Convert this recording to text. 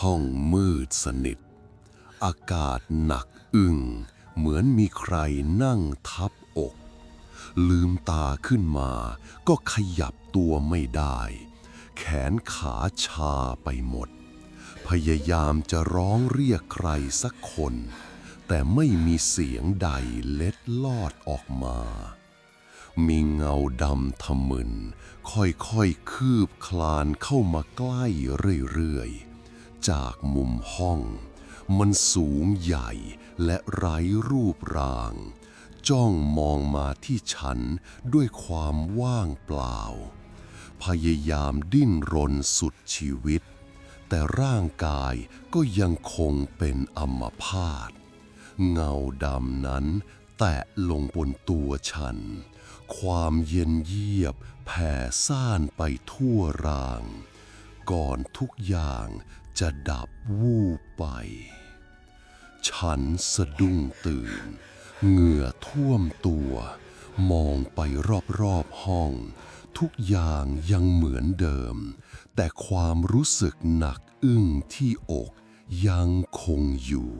ห้องมืดสนิท อากาศหนักอึ้งเหมือนมีใครนั่งทับอก ลืมตาขึ้นมาก็ขยับตัวไม่ได้ แขนขาชาไปหมด พยายามจะร้องเรียกใครสักคน แต่ไม่มีเสียงใดเล็ดลอดออกมา มีเงาดำทะมึน ค่อยๆคืบคลานเข้ามาใกล้เรื่อยๆ จากมุมห้อง มันสูงใหญ่และไร้รูปร่าง จ้องมองมาที่ฉันด้วยความว่างเปล่า พยายามดิ้นรนสุดชีวิต แต่ร่างกายก็ยังคงเป็นอัมพาตเงาดำนั้นแตะลงบนตัวฉัน ความเย็นเยียบแผ่ซ่านไปทั่วร่าง ก่อนทุกอย่างจะดับวูบไป ฉันสะดุ้งตื่น เหงื่อท่วมตัว มองไปรอบๆห้อง ทุกอย่างยังเหมือนเดิม แต่ความรู้สึกหนักอึ้งที่อกยังคงอยู่